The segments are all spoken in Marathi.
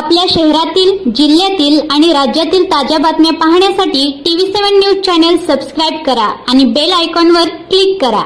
आपल्या शहरातील जिल्ह्यातील आणि राज्यातील ताज्या बातम्या पाहण्यासाठी TV seven news channel subscribe करा आणि बेल आयकॉनवर क्लिक करा.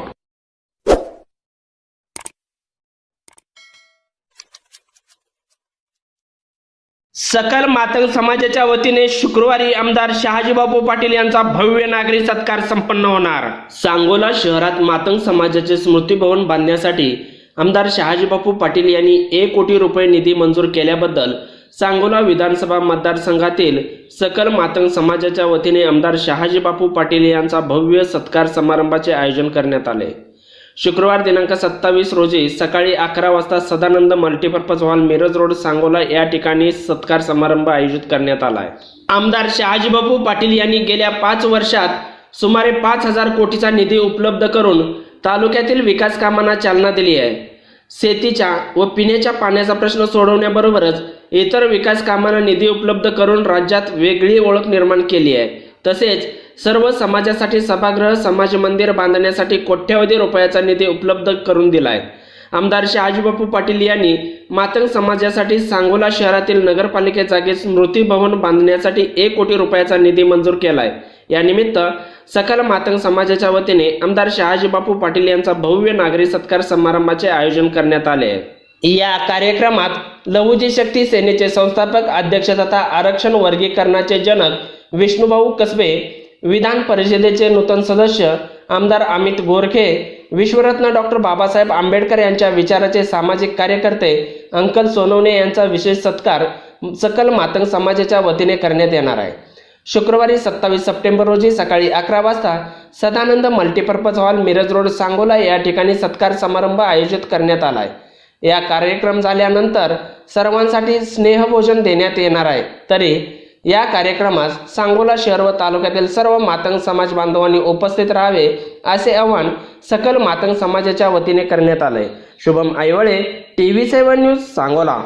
सकल मातंग समाजाच्या वतीने शुक्रवारी आमदार शहाजीबाबू पाटील यांचा भव्य नागरी सत्कार संपन्न होणार. सांगोला शहरात मातंग समाजाचे स्मृती भवन बांधण्यासाठी आमदार शहाजीबापू पाटील यांनी एक कोटी रुपये निधी मंजूर केल्याबद्दल सांगोला विधानसभा मतदारसंघातील सकल मातंग समाजाच्या वतीने आमदार शहाजीबापू पाटील यांचा भव्य सत्कार समारंभाचे आयोजन करण्यात आले. शुक्रवार दिनांक सत्तावीस रोजी सकाळी अकरा वाजता Sadanand multipurpose hall Miraj road Sangola या ठिकाणी सत्कार समारंभ आयोजित करण्यात आला आहे आमदार शहाजीबापू पाटील यांनी गेल्या पाच वर्षात सुमारे पाच हजार कोटीचा निधी उपलब्ध करून तालुक्यातील विकास कामांना चालना दिली आहे. शेतीच्या व पिण्याच्या पाण्याचा प्रश्न सोडवण्याबरोबरच इतर विकास कामांना निधी उपलब्ध करून राज्यात वेगळी ओळख निर्माण केली आहे. तसेच सर्व समाजासाठी सभागृह समाज मंदिर बांधण्यासाठी कोट्यवधी रुपयाचा निधी उपलब्ध करून दिला आहे आमदार शहाजीबापू पाटील यांनी मातंग समाजासाठी सांगोला शहरातील नगरपालिके जागेत स्मृती भवन बांधण्यासाठी एक कोटी रुपयाचा निधी मंजूर केलाय. आहे यानिमित्त सकल मातंग समाजाच्या वतीने आमदार शहाजी बापू पाटील यांचा भव्य नागरी सत्कार समारंभाचे आयोजन करण्यात आले. या कार्यक्रमात लहुजी शक्ती सेनेचे संस्थापक अध्यक्ष तथा आरक्षण वर्गीकरणाचे जनक विष्णुभाऊ कसबे विधान परिषदेचे नूतन सदस्य आमदार अमित गोरखे विश्वरत्न डॉक्टर बाबासाहेब आंबेडकर यांच्या विचाराचे सामाजिक कार्यकर्ते अंकल सोनवणे यांचा विशेष सत्कार सकल मातंग समाजाच्या वतीने करण्यात येणार आहे. शुक्रवारी सत्तावीस सप्टेंबर रोजी सकाळी अकरा वाजता Sadanand multipurpose hall Miraj road Sangola या ठिकाणी सत्कार समारंभ आयोजित करण्यात आला आहे या कार्यक्रम झाल्यानंतर सर्वांसाठी स्नेहभोजन देण्यात येणार आहे. तरी या कार्यक्रमास सांगोला शहर व तालुक्यातील सर्व मातंग समाज बांधवांनी उपस्थित राहावे असे आवाहन सकल मातंग समाजाच्या वतीने करण्यात आले Shubham Aiwale T V seven news Sangola.